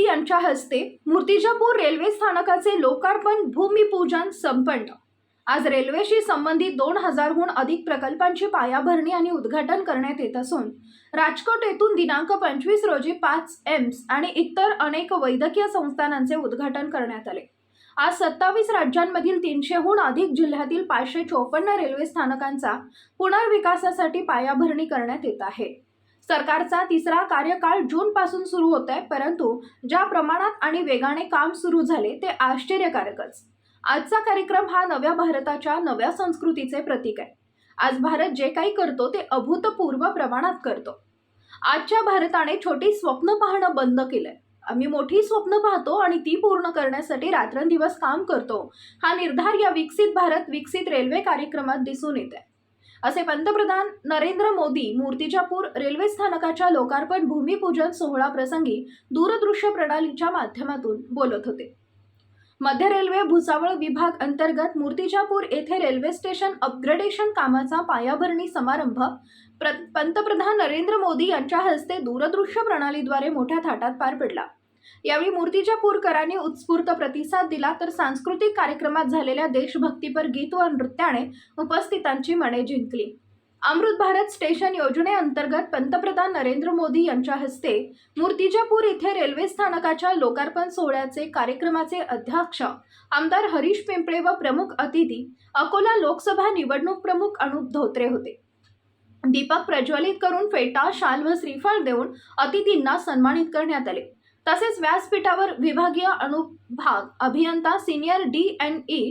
मोदी यांच्या हस्ते मूर्तिजापूर रेल्वे स्थानकाचे लोकार्पण भूमिपूजन संपन्न. आज रेल्वेशी संबंधित दोन हजारहून अधिक प्रकल्पांची पायाभरणी आणि उद्घाटन करण्यात येत असून राजकोट येथून दिनांक पंचवीस रोजी पाच एम्स आणि इतर अनेक वैद्यकीय संस्थानांचे उद्घाटन करण्यात आले. आज सत्तावीस राज्यांमधील तीनशेहून अधिक जिल्ह्यातील पाचशे चोपन्न रेल्वे स्थानकांचा पुनर्विकासासाठी पायाभरणी करण्यात येत आहे. सरकारचा तिसरा कार्यकाळ जूनपासून सुरू होत आहे परंतु ज्या प्रमाणात आणि वेगाने काम सुरू झाले ते आश्चर्यकारकच. आजचा कार्यक्रम हा नव्या भारताच्या नव्या संस्कृतीचे प्रतीक आहे. आज भारत जे काही करतो ते अभूतपूर्व प्रमाणात करतो. आजच्या भारताने छोटी स्वप्न पाहणं बंद केलंय. आम्ही मोठी स्वप्न पाहतो आणि ती पूर्ण करण्यासाठी रात्रंदिवस काम करतो. हा निर्धार या विकसित भारत विकसित रेल्वे कार्यक्रमात दिसून येत आहे असे पंतप्रधान नरेंद्र मोदी मूर्तिजापूर रेल्वे स्थानकाच्या लोकार्पण भूमिपूजन सोहळा प्रसंगी दूरदृश्य प्रणालीच्या माध्यमातून बोलत होते. मध्य रेल्वे भुसावळ विभाग अंतर्गत मूर्तिजापूर येथे रेल्वे स्टेशन अपग्रेडेशन कामाचा पायाभरणी समारंभ प्र पंतप्रधान नरेंद्र मोदी यांच्या हस्ते दूरदृश्य प्रणालीद्वारे मोठ्या थाटात पार पडला. यावेळी मूर्तिजापूरकरांनी उत्स्फूर्त प्रतिसाद दिला तर सांस्कृतिक कार्यक्रमात झालेल्या देशभक्तीपर गीत व नृत्याने उपस्थितांची मने जिंकली. अमृत भारत स्टेशन योजनेअंतर्गत पंतप्रधान नरेंद्र मोदी यांच्या हस्ते मूर्तिजापूर इथे रेल्वे स्थानकाच्या लोकार्पण सोहळ्याचे कार्यक्रमाचे अध्यक्ष आमदार हरीश पिंपळे व प्रमुख अतिथी अकोला लोकसभा निवडणूक प्रमुख अनुप धोत्रे होते. दीपक प्रज्वलित करून फेटा शाल व श्रीफळ देऊन अतिथींना सन्मानित करण्यात आले. तसेच व्यासपीठावर विभागीय अनुभाग अभियंता senior D N E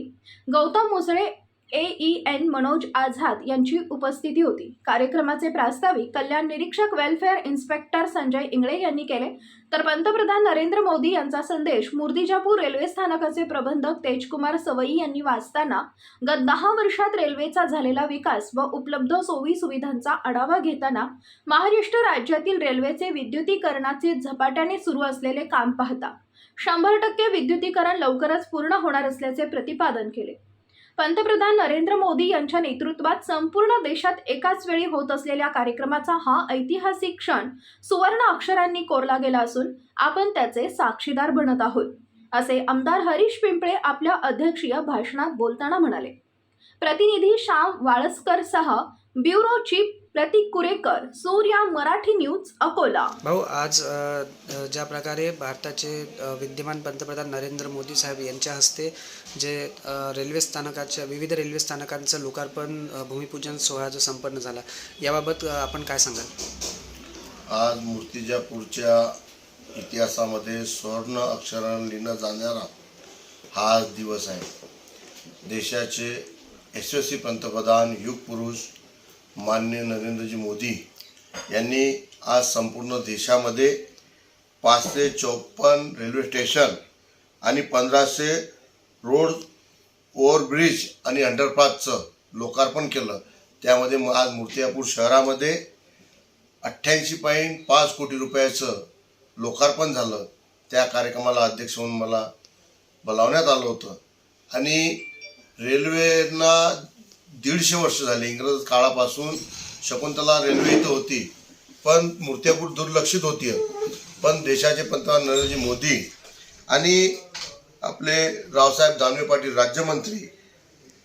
Gautam Musale A E N Manoj Azad यांची उपस्थिती होती. कार्यक्रमाचे प्रास्ताविक कल्याण निरीक्षक वेलफेअर इन्स्पेक्टर संजय इंगळे यांनी केले. तर पंतप्रधान नरेंद्र मोदी यांचा संदेश मुर्दिजापूर रेल्वे स्थानकाचे प्रबंधक तेजकुमार सवई यांनी वाचताना गत दहा वर्षात रेल्वेचा झालेला विकास व उपलब्ध सोयी सुविधांचा आढावा घेताना महाराष्ट्र राज्यातील रेल्वेचे विद्युतीकरणाचे झपाट्याने सुरू असलेले काम पाहता शंभर टक्के विद्युतीकरण लवकरच पूर्ण होणार असल्याचे प्रतिपादन केले. पंतप्रधान नरेंद्र मोदी यांच्या नेतृत्वात संपूर्ण देशात एकाच वेळी होत असलेल्या कार्यक्रमाचा हा ऐतिहासिक क्षण सुवर्ण अक्षरांनी कोरला गेला असून आपण त्याचे साक्षीदार बनत आहोत असे आमदार हरीश पिंपळे आपल्या अध्यक्षीय भाषणात बोलताना म्हणाले. प्रतिनिधी श्याम वाळस्कर सह bureau chief Pratik Kurekar Surya Marathi news Akola. भाऊ आज ज्या प्रकारे भारताचे विद्यमान पंतप्रधान नरेंद्र मोदी साहेब यांच्या हस्ते जे रेल्वे स्थानकाच्या विविध रेल्वे स्थानकांचं लोकार्पण भूमिपूजन सोहळा जो संपन्न झाला याबाबत आपण काय सांगाल? आज मूर्तिजापूरच्या इतिहासामध्ये स्वर्ण अक्षराने लिहिणं जाणारा हा आज दिवस आहे. देशाचे यशस्वी पंतप्रधान युगपुरुष मान्य नरेंद्रजी मोदी यांनी आज संपूर्ण देशामध्ये पाचशे चौपन्न रेल्वे स्टेशन आणि पंधराशे रोड ओव्हरब्रिज आणि अंडरपासचं लोकार्पण केलं. त्यामध्ये म- आज मूर्तिजापूर शहरामध्ये अठ्ठ्याऐंशी पॉईंट पाच कोटी रुपयाचं लोकार्पण झालं. त्या कार्यक्रमाला अध्यक्ष म्हणून मला बोलावण्यात आलं होतं. आणि रेल्वेना दीडशे वर्ष झाली. इंग्रज काळापासून शकुंतला रेल्वे इथं होती. पण मूर्त्यापूर दुर्लक्षित होती पण देशाचे पंतप्रधान नरेंद्रजी मोदी आणि आपले रावसाहेब दानवे पाटील राज्यमंत्री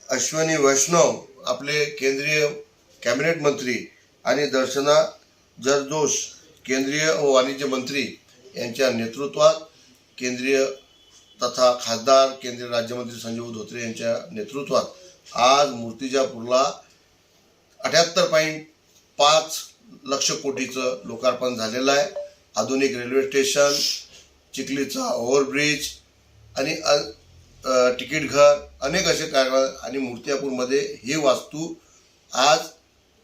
अश्विनी वैष्णव आपले केंद्रीय कॅबिनेट मंत्री आणि दर्शना जरदोष केंद्रीय व वाणिज्य मंत्री यांच्या नेतृत्वात केंद्रीय तथा खासदार केंद्रीय राज्यमंत्री संजीव धोत्रे यांच्या नेतृत्वात आज मूर्तिजापूरला अठ्याहत्तर पॉईंट पाच लक्ष कोटीचं लोकार्पण झालेलं आहे. आधुनिक रेल्वे स्टेशन चिखलीचा ओव्हरब्रिज आणि अ- तिकीट घर अनेक असे कार्यक्रम आणि मूर्तिजापूरमध्ये ही वास्तू आज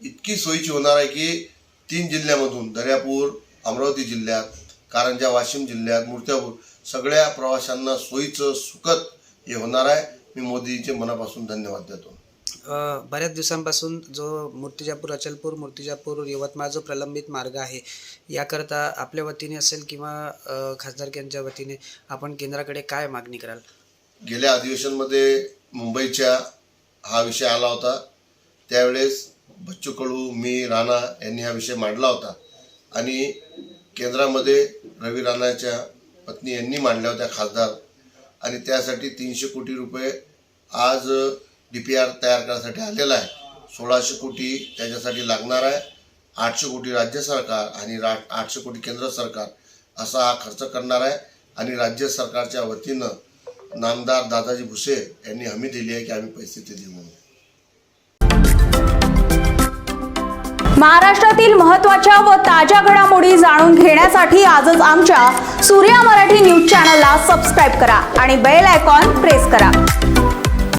इतकी सोयीची होणार आहे की तीन जिल्ह्यामधून दर्यापूर अमरावती जिल्ह्यात कारंजा वाशिम जिल्ह्यात मूर्त्यापूर सगळ्या प्रवाशांना सोयीचं सुखद हे होणार आहे. मी मोदींचे मनापासून धन्यवाद देतो. बऱ्याच दिवसांपासून जो मूर्तिजापूर अचलपूर मूर्तिजापूर यवतमाळ जो प्रलंबित मार्ग आहे याकरता आपल्या वतीने असेल किंवा खासदारक्यांच्या वतीने आपण केंद्राकडे काय मागणी कराल? गेल्या अधिवेशनमध्ये मुंबईच्या हा विषय आला होता. त्यावेळेस बच्चू कडू मी राणा यांनी हा विषय मांडला होता. आणि केंद्रामध्ये रवी राणाच्या पत्नी यांनी मांडल्या होत्या खासदार. आणि त्यासाठी तीनशे कोटी रुपये आज डी पी आर तयार करण्यासाठी आलेला आहे. सोळाशे कोटी त्याच्यासाठी लागणार आहे. आठशे कोटी राज्य सरकार आणि रा आठशे कोटी केंद्र सरकार असा हा खर्च करणार आहे. आणि राज्य सरकारच्या वतीनं नामदार दादाजी भुसे यांनी हमी दिली आहे की आम्ही पैसे ते देऊ म्हणून. महाराष्ट्रातील महत्त्वाच्या व ताज्या घडामोडी जाणून घेण्यासाठी आजच आमच्या सूर्या मराठी न्यूज चॅनलला सबस्क्राईब करा आणि बेल आयकॉन प्रेस करा.